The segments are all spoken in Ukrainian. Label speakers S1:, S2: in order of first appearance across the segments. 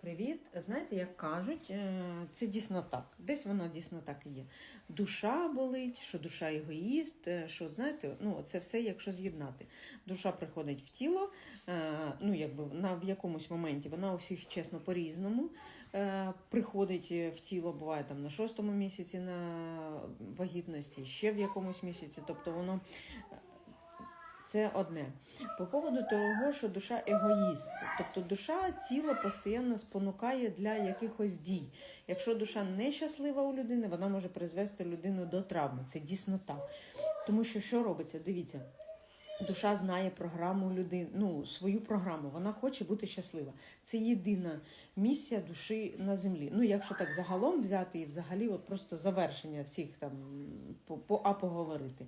S1: Привіт. Знаєте, як кажуть, е, це дійсно так. Десь воно дійсно так і є. Душа болить, що душа егоїст, е, що знаєте, ну це все, якщо з'єднати. Душа приходить в тіло, е, ну якби на в якомусь моменті вона у всіх чесно по-різному. Приходить в тіло, буває там на шостому місяці на вагітності, ще в якомусь місяці. Тобто воно це одне. По поводу того, що душа егоїст, тобто душа тіло постійно спонукає для якихось дій. Якщо душа нещаслива у людини, вона може призвести людину до травми. Це дійсно так. Тому що що робиться? Дивіться. Душа знає програму людини, ну свою програму. Вона хоче бути щаслива. Це єдина місія душі на землі. Ну, якщо так загалом взяти і взагалі, от просто завершення всіх там по, по а поговорити.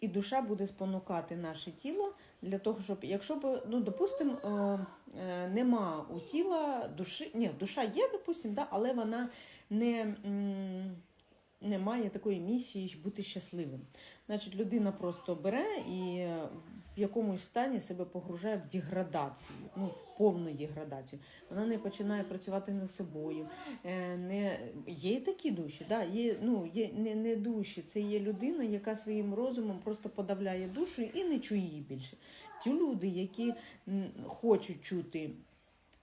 S1: І душа буде спонукати наше тіло для того, щоб, якщо б, ну, допустимо, е, е, нема у тіла душі, ні, душа є, допустимо, да, але вона не, м, не має такої місії бути щасливим. Значить, людина просто бере і е, в якомусь стані себе погружає в деградацію, ну, в повну деградацію. Вона не починає працювати над собою. Е, Не... Є такі душі, да? є, ну, є не, не душі, це є людина, яка своїм розумом просто подавляє душу і не чує її більше. Ті люди, які хочуть чути.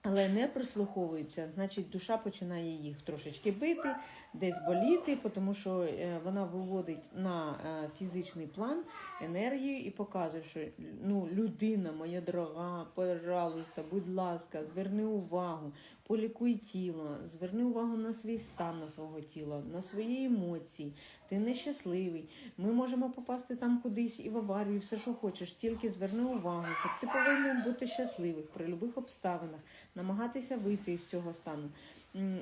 S1: Але не прислуховуються, значить, душа починає їх трошечки бити, десь боліти, тому що е, вона виводить на е, фізичний план енергію і показує, що ну, людина моя дорога, пожалуйста, будь ласка, зверни увагу, полікуй тіло, зверни увагу на свій стан на свого тіла, на свої емоції. Ти нещасливий. Ми можемо попасти там кудись і в аварію, все, що хочеш. Тільки зверни увагу, що ти повинен бути щасливий при будь-яких обставинах, намагатися вийти із цього стану.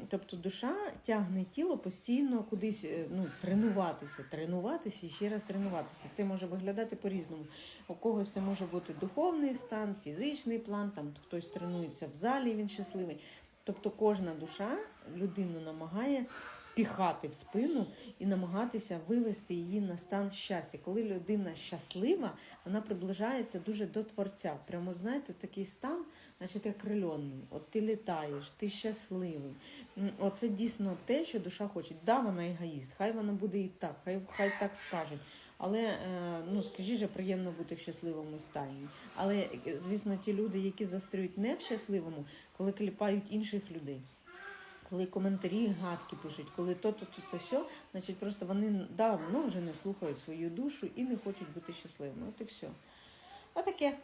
S1: Тобто душа тягне тіло постійно кудись е, ну, тренуватися, тренуватися і ще раз тренуватися. Це може виглядати по-різному. У когось це може бути духовний стан, фізичний план, там хтось тренується в залі, він щасливий. Тобто кожна душа людину намагає піхати в спину і намагатися вивести її на стан щастя. Коли людина щаслива, вона приближається дуже до творця. Прямо знаєте, такий стан, значить, як крильонний. От ти літаєш, ти щасливий. Оце дійсно те, що душа хоче. Да, вона егоїст, хай вона буде і так, хай, хай так скажуть. Але е, ну скажіть же, приємно бути в щасливому стані. Але е, звісно, ті люди, які застрюють не в щасливому, коли кліпають інших людей. Коли коментарі гадки пишуть, коли то, то, то, то сьо, значить просто вони давно вже не слухають свою душу і не хочуть бути щасливими. От і все. Отаке.